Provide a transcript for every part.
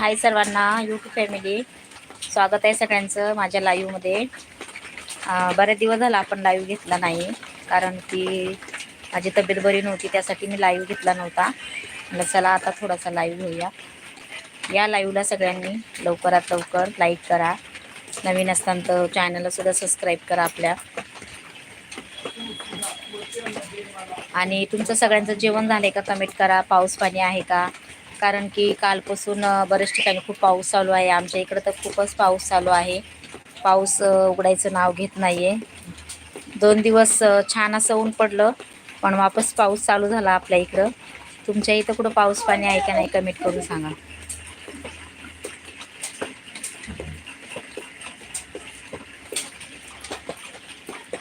हाय सर्वांना YouTube family स्वागत आहे सगळ्यांचं माझ्या लाईव्हमध्ये बऱ्याच दिवस झाला आपण लाईव्ह घेतला नाही कारण की माझी तब्येत बरी नव्हती त्यासाठी मी लाईव्ह घेतला नव्हता. म्हटलं चला आता थोडासा लाईव्ह घेऊया. या लाईव्हला सगळ्यांनी लवकरात लवकर लाईक करा. नवीन असताना तर चॅनलला सुद्धा सबस्क्राईब करा आपल्या. आणि तुमचं सगळ्यांचं जेवण झालं आहे का? कमेंट करा. पाऊस पाणी आहे का? कारण की कालपासून बऱ्याच ठिकाणी खूप पाऊस चालू आहे. आमच्या इकडं तर खूपच पाऊस चालू आहे. पाऊस उघडायचं नाव घेत नाही आहे दोन दिवस छान असं ऊन पडलं पण वापस पाऊस चालू झाला आपल्या इकडं. तुमच्या इथं कुठं पाऊस पाणी आहे का नाही कमेंट करून सांगा.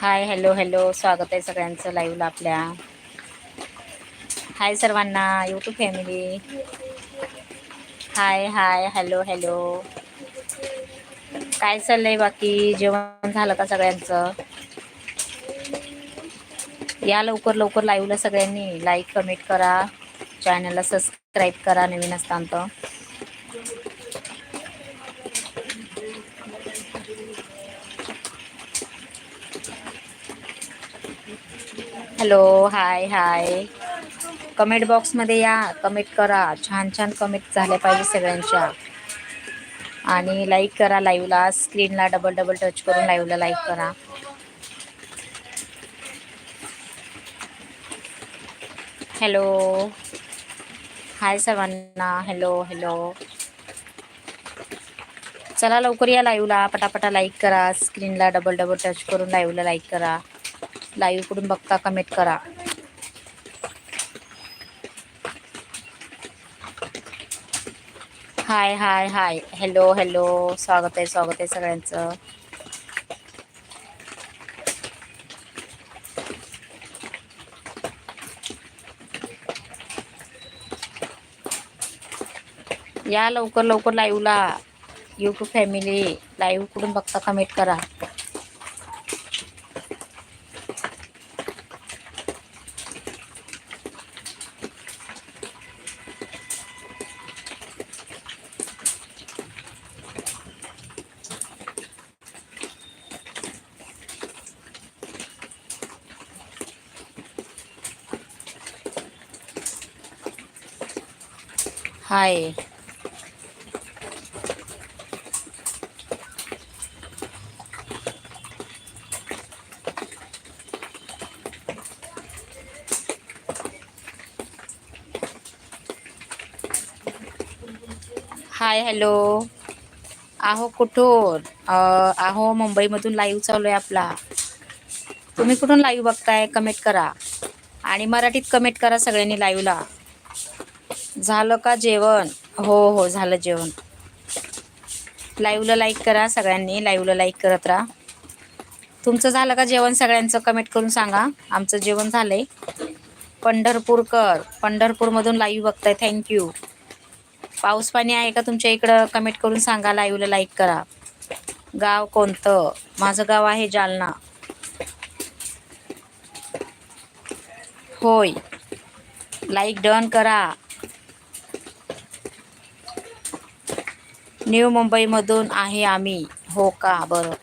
Hi hello hello. स्वागत आहे सगळ्यांचं लाईव्हला आपल्या. हाय सर्वांना YouTube family hi hi hello hello. काय चाललंय बाकी? जेवण झालं का सगळ्यांचं? या लवकर लवकर लाईव्हला सगळ्यांनी लाईक कमेंट करा. चॅनलला सबस्क्राईब करा नवीन असताना हॅलो हाय हाय. कमेंट बॉक्समध्ये या. कमेंट करा. छान छान कमेंट झाल्या पाहिजे सगळ्यांच्या. आणि लाईक करा लाईव्हला स्क्रीनला डबल डबल टच करून लाईव्हला लाईक करा. हॅलो हाय सर्वांना हॅलो हॅलो चला लवकर या लाईव्हला पटापटा लाईक करा. स्क्रीनला डबल डबल टच करून लाईव्हला लाईक करा. लाईव्ह बघता कमेंट करा. हाय हाय हाय. हॅलो हॅलो स्वागत आहे स्वागत आहे सगळ्यांचं. या लवकर लवकर लाईव्हला यूट्यूब फॅमिली लाईव्ह कुठून बघता कमेंट करा. हाय हाय हॅलो आहो कुठून? आहो मुंबईमधून लाईव्ह चालू आहे आपला. तुम्ही कुठून लाईव्ह बघताय? कमेंट करा. आणि मराठीत कमेंट करा सगळ्यांनी लाईव्हला झालं का जेवण? हो हो झालं जेवण. लाईव्हला लाईक करा सगळ्यांनी. लाईव्हला लाईक करत राहा. तुमचं झालं का जेवण? सगळ्यांचं कमेंट करून सांगा. आमचं जेवण झालं आहे पंढरपूरकर. पंढरपूरमधून लाईव्ह बघताय. थँक्यू पाऊस पाणी आहे का तुमच्या इकडं? कमेंट करून सांगा. लाईव्हला लाईक करा. गाव कोणतं? माझं गाव आहे जालना. होय. लाईक डन करा. न्यू मुंबईमधून आहे आम्ही. हो का? बरं.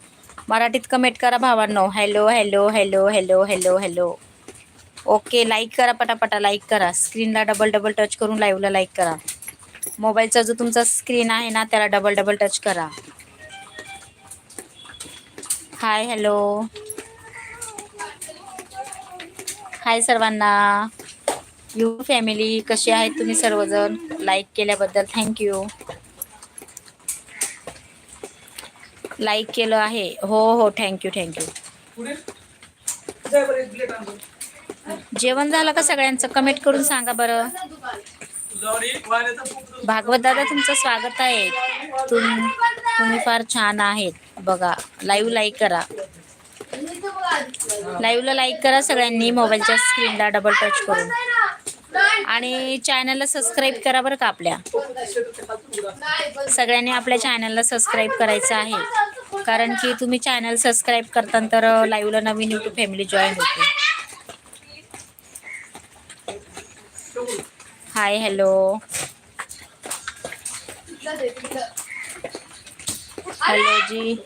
मराठीत कमेंट करा भावांनो. Hello hello hello hello hello hello okay like करा पटापटा लाईक करा. स्क्रीनला डबल डबल टच करून लाईव्हला लाईक करा. मोबाईलचा जो तुमचा स्क्रीन आहे ना त्याला डबल डबल टच करा. हाय हॅलो हाय सर्वांना. यू फॅमिली कशी आहेत तुम्ही सर्वजण? लाईक केल्याबद्दल. थँक्यू लाईक केलं आहे. हो हो थँक्यू थँक्यू जेवण झालं का सगळ्यांचं? कमेंट करून सांगा बरं. भागवत दादा तुमचं स्वागत आहे. तुम तुम्ही फार छान आहेत. बघा लाईव्ह लाईक करा. लाईव्हला लाईक करा सगळ्यांनी मोबाईलच्या स्क्रीनला डबल टच करून. आणि चॅनलला सबस्क्राईब करा बरं का आपल्या. सगळ्यांनी आपल्या चॅनलला सबस्क्राईब करायचं आहे. कारण की तुम्ही चॅनल सबस्क्राईब करता तर लाईव्हला नवीन युट्यूब फॅमिली जॉईन होते हाय हॅलो हॅलो जी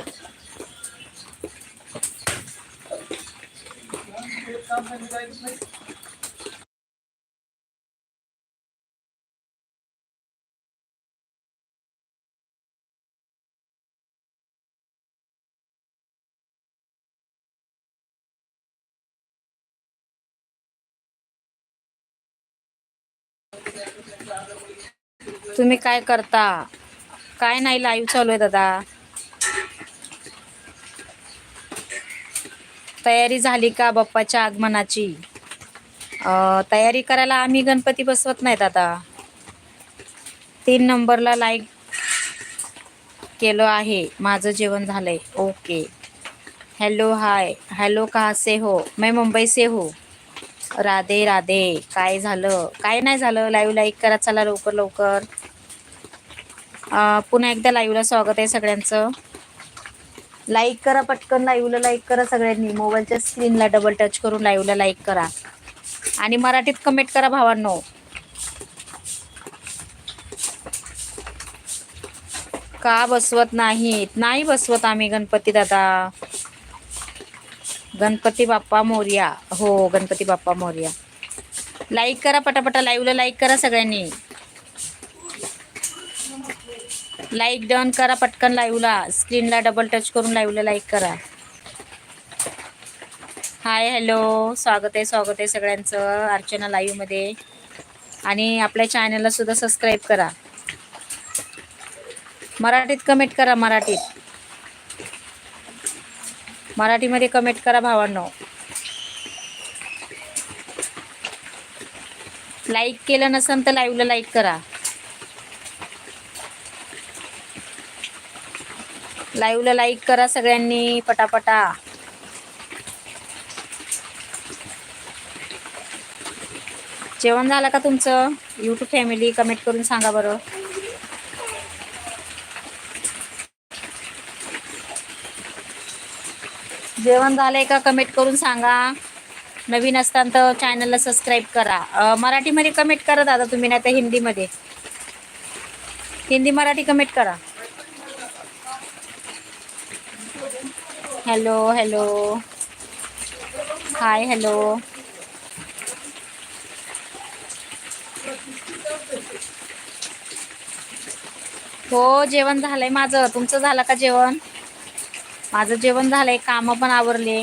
तुम्ही काय करता? काय नाही लाईव्ह चालू आहे दादा. तयारी झाली का बाप्पाच्या आगमनाची? तयारी करायला आम्ही गणपती बसवत नाही दादा. तीन नंबरला लाईक केलं आहे. माझं जेवण झालंय. ओके. हॅलो हाय हॅलो कहा से हो? मैं मुंबई से हो. राधे राधे. काय झालं? काय नाही झालं? लाईव्ह लाईक करा चला लवकर लवकर. पुन्हा एकदा लाईव्हला स्वागत आहे सगळ्यांचं. लाईक करा पटकन लाईव्हला लाईक करा सगळ्यांनी. मोबाईलच्या स्क्रीनला डबल टच करून लाईव्हला लाईक करा. आणि मराठीत कमेंट करा भावांनो. का बसवत नाहीत? नाही बसवत आम्ही गणपती दादा. गणपती बाप्पा मोर्या. हो गणपती बाप्पा मोर्या. लाईक करा पटापटा लाईव्हला लाईक करा सगळ्यांनी. लाईक डन करा पटकन लाईव्हला स्क्रीनला डबल टच करून लाईव्हला लाईक करा. हाय हॅलो स्वागत आहे स्वागत आहे सगळ्यांचं अर्चना लाईव्हमध्ये आणि आपल्या चॅनलला सुद्धा सबस्क्राईब करा. मराठीत कमेंट करा मराठीत. मराठीमध्ये कमेंट करा भावांनो. लाईक केलं नसेल तर लाईव्हला लाईक करा. लाईव्हला लाईक करा सगळ्यांनी पटापटा. जेवण झालं का तुमचं? यूट्यूब फॅमिली कमेंट करून सांगा बरं. जेवण झालंय का कमेंट करून सांगा. नवीन असताना तर चॅनलला सबस्क्राईब करा. मराठीमध्ये कमेंट करा दादा तुम्ही नाही तर हिंदीमध्ये. हिंदी मराठी कमेंट करा. हॅलो हॅलो हाय हॅलो हो जेवण झालंय माझं. तुमचं झालं का जेवण? माझं जेवण झालंय कामं पण आवरले.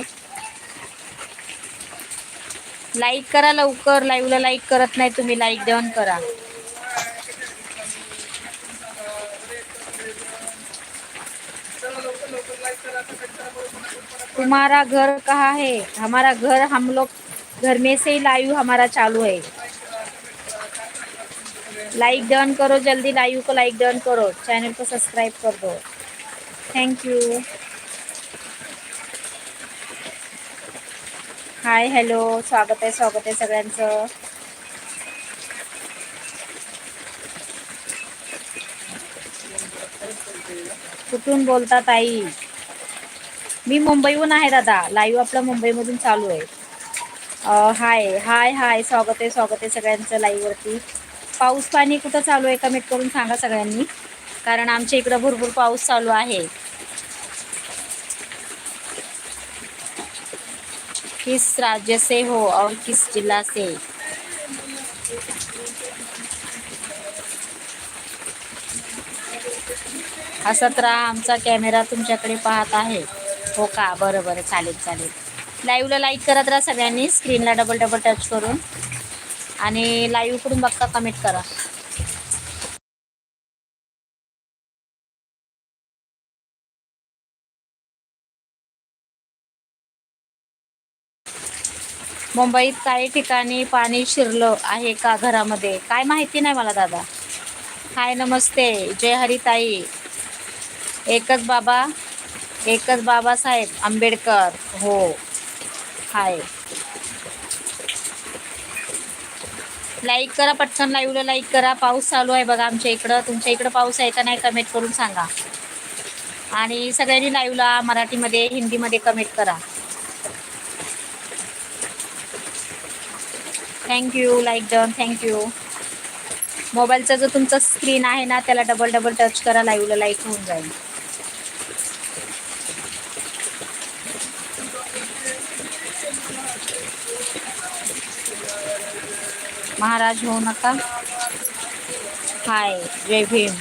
लाईक करा लवकर. लाईव्हला लाईक करत नाही तुम्ही. लाईक देऊन करा. तुम्हारा घर कहाँ है? हमारा घर हम लोग घर में से ही लाइव हमारा चालू है। लाइक डन करो जल्दी लाइव को लाइक डन करो। चैनल को सब्सक्राइब कर दो। थैंक यू हाय हॅलो स्वागत आहे स्वागत आहे सगळ्यांचं. कुठून बोलता ताई? मी मुंबईहून आहे दादा. लाईव्ह आपला मुंबईमधून चालू आहे. हाय हाय हाय स्वागत आहे स्वागत आहे सगळ्यांचं लाईव्हवरती पाऊस पाणी कुठं चालू आहे कमेंट करून सांगा सगळ्यांनी. कारण आमच्या इकडं भरपूर पाऊस चालू आहे. किस राज्य से हो और किस जिल्हा से? हसत राहा आमचा कॅमेरा तुमच्याकडे पाहत आहे. हो का? बरं बरं. चालेल चालेल. लाईव्हला लाईक करत राहा सगळ्यांनी. स्क्रीनला डबल डबल टच करून. आणि लाईव्हकडून बघता कमेंट करा. मुंबईत काही ठिकाणी पाणी शिरलं आहे का घरामध्ये? काय माहिती नाही मला दादा. हाय नमस्ते. जय हरिताई. एकच बाबा. एकच बाबासाहेब आंबेडकर हो. हाय. लाईक करा पटकन लाईव्हला लाईक करा. पाऊस चालू आहे बघा आमच्या इकडं. तुमच्या इकडं पाऊस आहे का नाही कमेंट करून सांगा. आणि सगळ्यांनी लाईव्हला मराठीमध्ये हिंदीमध्ये कमेंट करा. थँक्यू लाईक डन थँक्यू मोबाईलचा जो तुमचा स्क्रीन आहे ना त्याला डबल डबल टच करा लाईव्हला लाईक होऊन जाईल. महाराज होऊ नका. हाय जय भीम.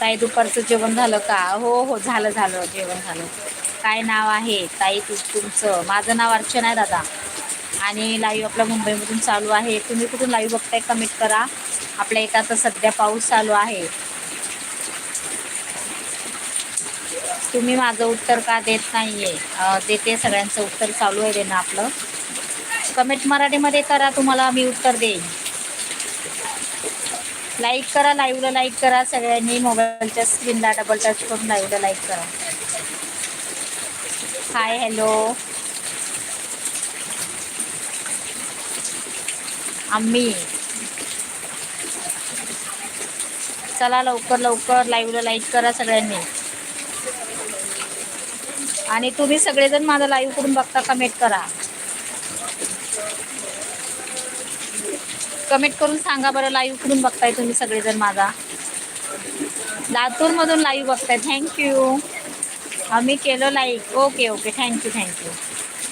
ताई दुपारचं जेवण झालं का? हो हो झालं झालं जेवण झालं. काय नाव आहे? ताई तू तुमचं. माझं नाव अर्चना आहे दादा. आणि लाईव्ह आपला मुंबईमधून चालू आहे. तुम्ही कुठून लाईव्ह बघताय कमेंट करा. आपल्या इथं आता सध्या पाऊस चालू आहे. तुम्ही माझं उत्तर का देत नाहीये? आहे देते सगळ्यांचं उत्तर चालू आहे देणं आपलं. कमेंट मराठीमध्ये करा तुम्हाला मी उत्तर देईन. लाईक करा लाईव्हला लाईक करा सगळ्यांनी मोबाईलच्या स्क्रीनला डबल टच करून लाईव्हला लाईक करा. हाय हॅलो आम्ही. चला लवकर लवकर लाईव्हला लाईक करा सगळ्यांनी. आणि तुम्ही सगळेजण माझा लाईव्ह करून बघता कमेंट करा. कमेंट करून सांगा बरं लाईव्ह करून बघताय तुम्ही सगळेजण माझा. लातूरमधून लाईव्ह बघताय. थँक्यू आम्ही केलं like okay okay thank you thank you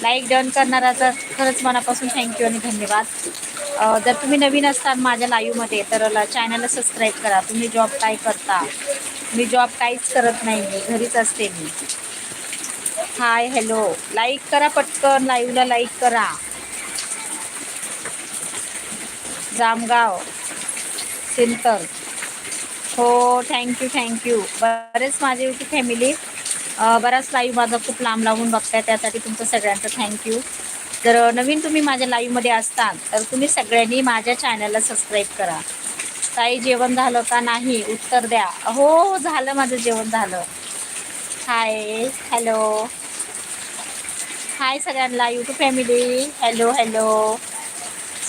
like done करणाराचा खरंच मनापासून थँक्यू आणि धन्यवाद. जर तुम्ही नवीन असताल माझ्या लाईव्हमध्ये तर ला चॅनलला सबस्क्राईब करा. तुम्ही जॉब काय करता? मी जॉब काहीच करत नाही. मी घरीच असते मी. हाय हॅलो लाईक करा पटकन. लाईव्हला लाईक करा. जामगाव सिंतर हो थँक्यू थँक्यू बरेच माझे होती फॅमिली बराच लाईव्ह माझा खूप लांब लावून बघताय त्यासाठी तुमचं सगळ्यांचं थँक्यू जर नवीन तुम्ही माझ्या लाईव्हमध्ये असताल तर तुम्ही सगळ्यांनी माझ्या चॅनलला सबस्क्राईब करा. ताई जेवण झालं का नाही? उत्तर द्या. हो, हो झालं माझं जेवण झालं. हाय हॅलो हाय सगळ्यांना यूट्यूब फॅमिली हॅलो हॅलो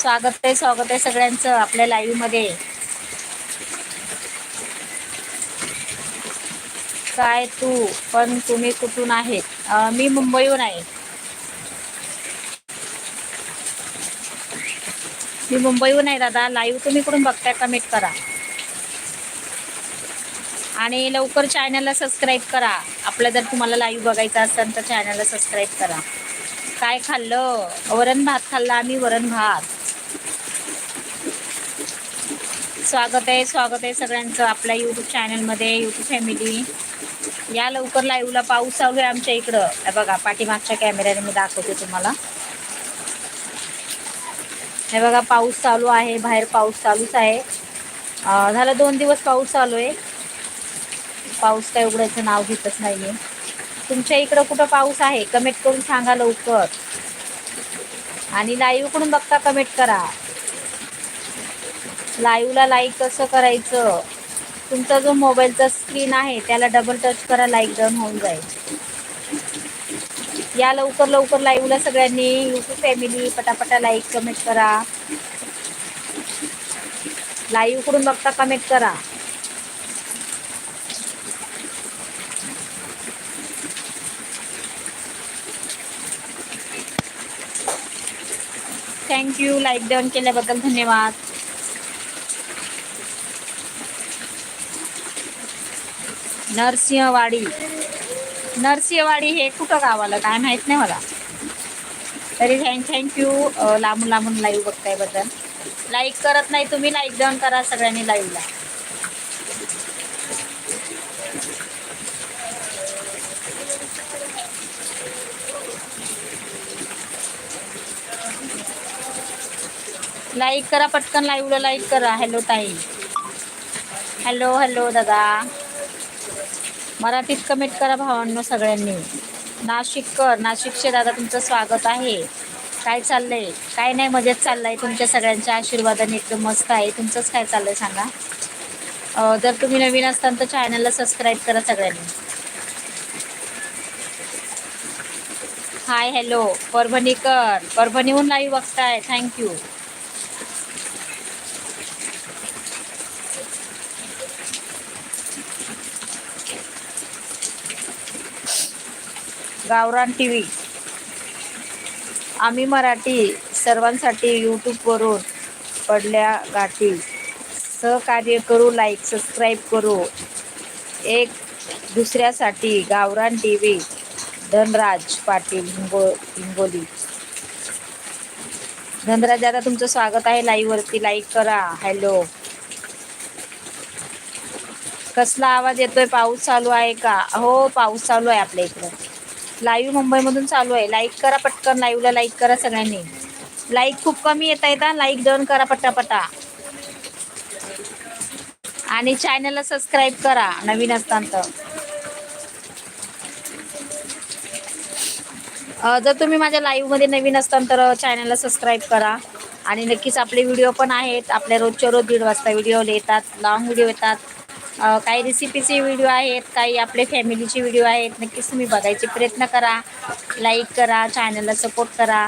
स्वागत आहे स्वागत आहे सगळ्यांचं आपल्या लाईव्हमध्ये काय तू? पण तुम्ही कुठून आहेत? मी मुंबईहून आहे. मी मुंबईहून आहे दादा. लाईव्ह तुम्ही कुठून बघताय कमेंट करा. आणि लवकर चॅनलला सबस्क्राईब करा. आपलं जर तुम्हाला लाईव्ह बघायचं असेल तर चॅनलला सबस्क्राईब करा. काय खाल्लं? वरण भात खाल्ला आम्ही वरण भात. स्वागत आहे स्वागत आहे सगळ्यांचं आपल्या यूट्यूब चॅनलमध्ये यूट्यूब फॅमिली या लवकर लाईव्हला पाऊस चालू आहे आमच्या इकडं. बघा पाठीमागच्या कॅमेऱ्याने मी दाखवते तुम्हाला. हे बघा पाऊस चालू आहे बाहेर पाऊस चालूच आहे. झालं दोन दिवस पाऊस चालू आहे. पाऊस काय उघडायचं नाव घेतच नाही आहे तुमच्या इकडं कुठं पाऊस आहे? कमेंट करून सांगा लवकर. आणि लाईव्हकडून बघता कमेंट करा. लाईव्हला लाईक कसं करायचं? तुमचा जो मोबाईलचा स्क्रीन आहे त्याला डबल टच करा लाईक डन होऊन जाईल. या लवकर लवकर लाईव्हला सगळ्यांनी यूट्यूब फॅमिली पटापटा लाईक कमेंट करा. लाईव्हकडून बघता कमेंट करा. थँक्यू लाईक डन केल्याबद्दल धन्यवाद. नरसिंहवाडी. नरसिंहवाडी हे कुठं गावाला? काय माहीत नाही मला. तरी थँक थँक्यू लांबून लांबून लाईव्ह बघतायबद्दल लाईक करत नाही तुम्ही लाईक डाऊन करा सगळ्यांनी लाईव्हला लाईक करा पटकन लाईव्हला लाईक करा. हॅलो ताई. हॅलो हॅलो दादा. मराठीत कमेंट करा भावांनो सगळ्यांनी. नाशिककर नाशिकचे दादा तुमचं स्वागत आहे. काय चाललंय? काय नाही मजेत चाललंय. तुमच्या सगळ्यांच्या आशीर्वादाने एकदम मस्त आहे. तुमचंच काय चाललंय सांगा? जर तुम्ही नवीन असताल तर चॅनलला सबस्क्राईब करा सगळ्यांनी. हाय हॅलो परभणीकर. परभणीहून लाईव्ह बघताय. Thank you Gavran T V आम्ही मराठी सर्वांसाठी यूट्यूबवरून पडल्या गाठी. सहकार्य करू लाईक सबस्क्राईब करू. एक दुसऱ्यासाठी गावरान टी व्ही धनराज पाटील हिंगो हिंगोली. धनराज दादा तुमचं स्वागत आहे लाईववरती लाईक करा. हॅलो कसला आवाज येतोय? पाऊस चालू आहे का? हो पाऊस चालू आहे आपल्या इकडं. लाईव्ह मुंबईमधून चालू आहे. लाईक करा पटकन लाईव्हला लाईक करा सगळ्यांनी. लाईक खूप कमी येत आहेत लाईक डन करा पटापटा. आणि चॅनलला सबस्क्राईब करा नवीन असताना तर जर तुम्ही माझ्या लाईव्हमध्ये नवीन असताल तर चॅनलला सबस्क्राईब करा. आणि नक्कीच आपले व्हिडिओ पण आहेत. आपल्या रोजच्या रोज दीड वाजता व्हिडिओ येतात लॉंग व्हिडिओ येतात. काही रेसिपीचे व्हिडिओ आहेत काही आपले फॅमिलीचे व्हिडिओ आहेत. नक्कीच तुम्ही बघायचे प्रयत्न करा. लाईक करा चॅनलला सपोर्ट करा.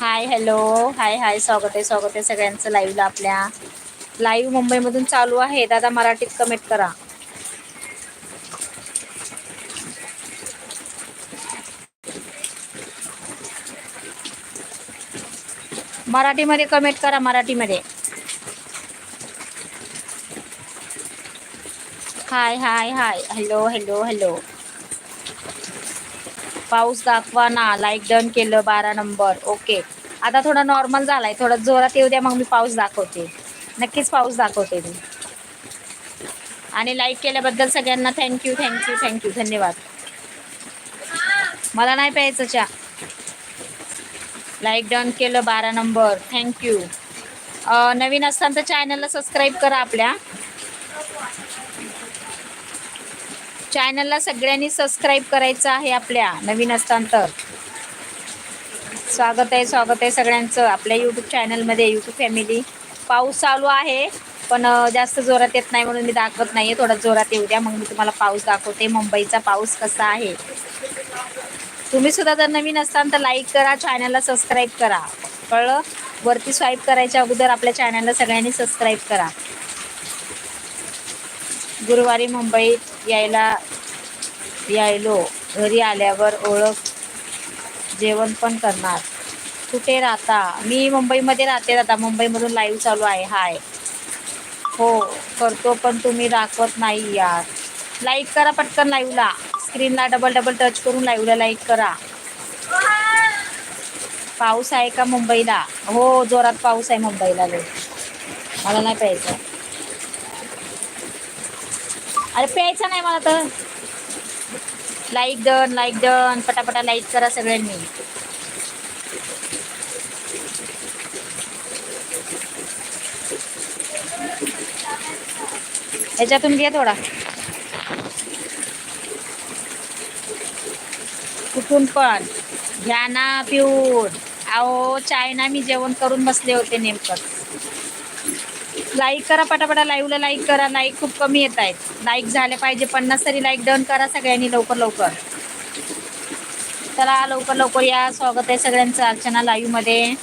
हाय हॅलो हाय हाय स्वागत आहे स्वागत आहे सगळ्यांचं लाईव्हला आपल्या. लाईव्ह मुंबईमधून चालू आहे. दादा मराठीत कमेंट करा. मराठीमध्ये कमेंट करा मराठीमध्ये. Hi hi hi hello hello hello पाऊस दाखवा ना. लाईक डन केलं बारा नंबर ओके आता थोडा नॉर्मल झालाय. थोडा जोरात येऊ द्या मग मी पाऊस दाखवते. नक्कीच पाऊस दाखवते मी. आणि लाईक केल्याबद्दल सगळ्यांना थँक्यू थँक्यू थँक्यू धन्यवाद. मला नाही प्यायचं चहा. लाईक डन केलं बारा नंबर थँक्यू नवीन असताना तर चॅनलला सबस्क्राईब करा आपल्या. चॅनलला सगळ्यांनी सबस्क्राईब करायचं आहे आपल्या नवीन असताना तर स्वागत आहे स्वागत आहे सगळ्यांचं आपल्या यूट्यूब चॅनलमध्ये यूट्यूब फॅमिली पाऊस चालू आहे पण जास्त जोरात येत नाही म्हणून मी दाखवत नाही आहे थोडा जोरात येऊ द्या मग मी तुम्हाला पाऊस दाखवते. मुंबईचा पाऊस कसा आहे? तुम्ही सुद्धा जर नवीन असाल तर लाईक करा चॅनलला सबस्क्राईब करा. कळलं? वरती स्वाईप करायच्या अगोदर आपल्या चॅनलला सगळ्यांनी सबस्क्राईब करा. गुरुवारी मुंबईत यायला यायलो. घरी आल्यावर ओळख जेवण पण करणार. कुठे राहता? मी मुंबईमध्ये राहते दादा. मुंबईमधून लाईव्ह चालू आहे. हाय. हो करतो पण तुम्ही दाखवत नाही यार. लाईक करा पटकन लाईव्हला स्क्रीनला डबल डबल टच करून लाईव्हला लाईक करा. पाऊस आहे का मुंबईला? हो जोरात पाऊस आहे मुंबईला मला नाही पाहिजे अरे प्यायचं नाही मला तर. लाईक डन लाईक डन पटापटा लाईक करा सगळ्यांनी. ह्याच्यातून घे थोडा. कुठून पण. घ्या ना पिऊन. अहो चायना मी जेवण करून बसले होते नेमकं. लाईक करा पटापटा लाईव्हला लाईक करा. लाईक खूप कमी येत आहेत. लाईक झाले पाहिजे. पन्नास तरी लाईक डन करा सगळ्यांनी लवकर लवकर. चला लवकर लवकर या. स्वागत आहे सगळ्यांचं अर्चना लाईव्हमध्ये.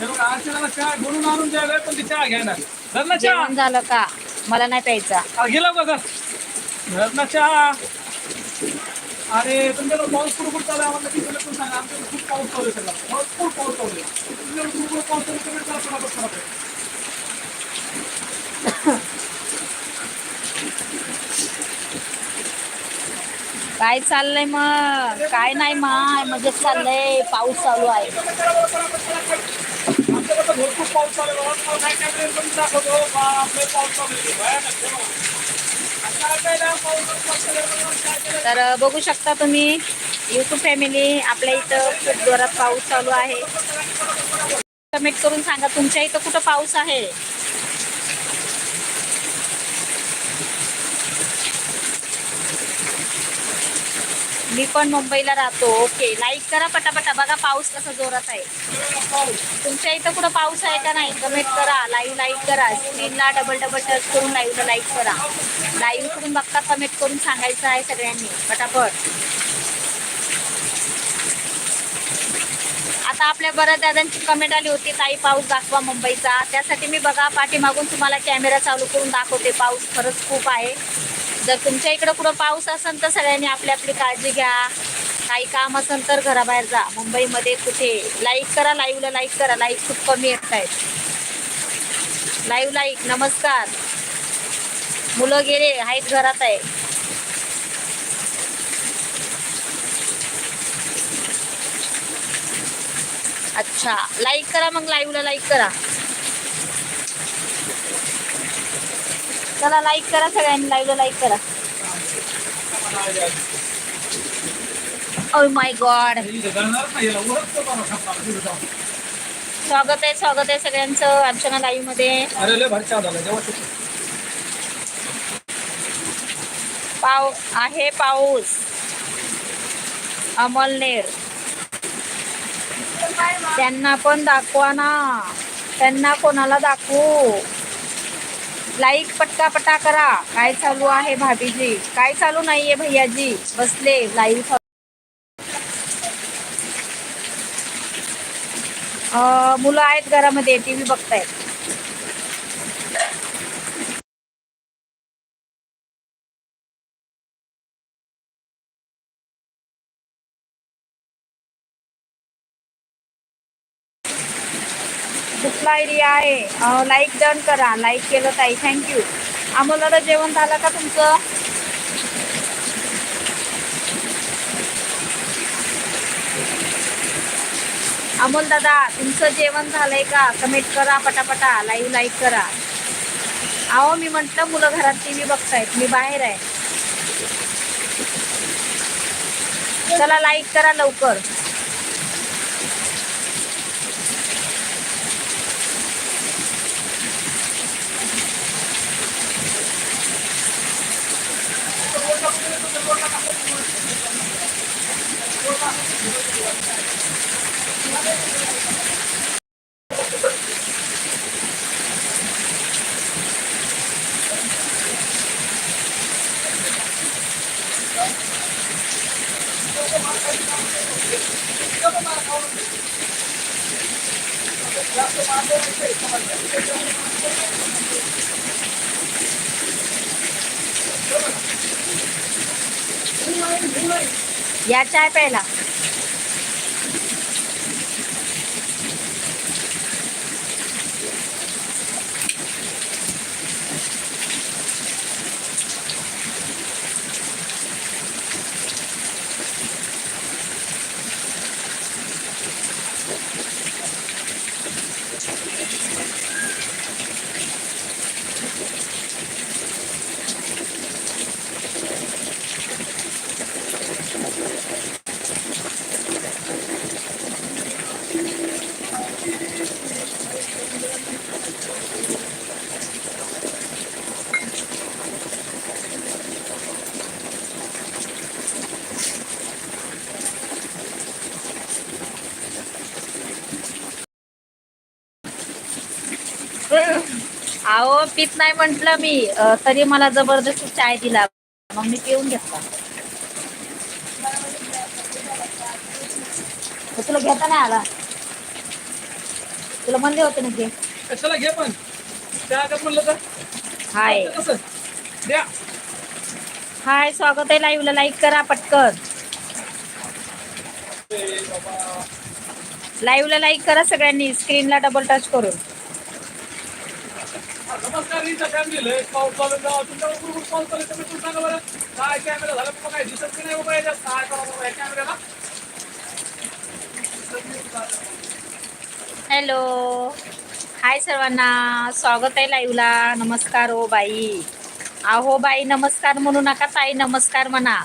बघा, अर्चनाला चहा बनवून आणून द्यायला पण ती चहा घेणार धरणा चहा. जेवण झालं का? मला नाही प्यायचा. गेला बघा धरणा चहा. अरे तुमच्याकडे पाऊस कुठं कुठं चालू आहे? आम्हाला खूप पाऊस चालू आहे सगळा. भरपूर पाऊस चालू आहे. आहे, काय चाललंय मग? काय नाही माय मजेत चाललंय. पाऊस चालू आहे. तर बघू शकता तुम्ही युट्यूब फॅमिली आपल्या इथं खूप जोरात पाऊस चालू आहे. कमेंट करून सांगा तुमच्या इथं कुठं पाऊस आहे? मी पण मुंबईला राहतो. ओके लाईक करा पटापटा. बघा पाऊस कसा जोरात आहे. तुमच्या इथं कुठं पाऊस आहे का नाही? कमेंट करा. लाईव्ह लाईक करा. स्क्रीनला डबल डबल टच करून लाईव्हला लाईक करा. लाईव्ह करून बघता कमेंट करून सांगायचं आहे सगळ्यांनी. पटापट. आता आपल्या बऱ्याच दादांची कमेंट आली होती ताई पाऊस दाखवा मुंबईचा. त्यासाठी मी बघा पाठीमागून तुम्हाला कॅमेरा चालू करून दाखवते. पाऊस खरंच खूप आहे. जर तुमच्या इकडं कुठं पाऊस असेल तर सगळ्यांनी आपली आपली काळजी घ्या. काही काम असेल तर घराबाहेर जा. मुंबईमध्ये कुठे? लाईक करा लाईव्हला लाईक करा. लाईक खूप कमी येत आहेत. लाईव्ह लाईक नमस्कार. मुलं गेले आहेत घरात आहे. अच्छा लाईक करा मग लाईव्हला लाईक करा. चला लाईक करा सगळ्यांनी लाईव्हला लाईक करा. Oh my god. स्वागत आहे स्वागत आहे सगळ्यांचं अर्चना लाईव्हमध्ये. पाव आहे पाऊस. अमलनेर त्यांना पण दाखवा ना. त्यांना कोणाला दाखवू? लाईक पटका पटा करा. काय चालू आहे भाभीजी? काय चालू नाहीये भैयाजी? बसले लाईव्ह मुलं आहेत घरामध्ये टी व्ही बघतायत. कुठला एरिया आहे लाईक डन करा. लाईक केलं ताई. थँक्यू आम्हाला जेवण झालं का तुमचं? अमोल दादा तुमचं जेवण झालंय का? कमेंट करा पटापटा. लाईव्ह लाईक करा. अहो मी म्हटलं मुलं घरात टी व्ही बघतायत. मी बाहेर आहे. चला लाईक करा लवकर. या चाय प्यायला अहो पित नाही म्हंटल मी तरी मला जबरदस्ती चाय दिला. मग मी पिऊन घेतला. तुला घेता नाही आला? तुला म्हणले होते ना घे. कशाला घे पण? म्हणलं तर. हाय. हाय स्वागत आहे लाईव्हला लाईक करा पटकन. लाईव्हला लाईक करा सगळ्यांनी. स्क्रीनला डबल टच करून. नमस्कार रीचा फॅमिली लय पाऊस चालू आहे. गावात तुमच्याकडे भरपूर पाऊस चालू तुम्ही तुम्ही सांगा बरं काय कॅमेरा झाला बाबा काय दिसत की नाही बाबा याच्यात? काय करा बाबा या कॅमेऱ्याला हॅलो हाय सर्वांना. स्वागत आहे लाईव्हला नमस्कार हो बाई. आहो बाई नमस्कार म्हणू नका ताई नमस्कार म्हणा.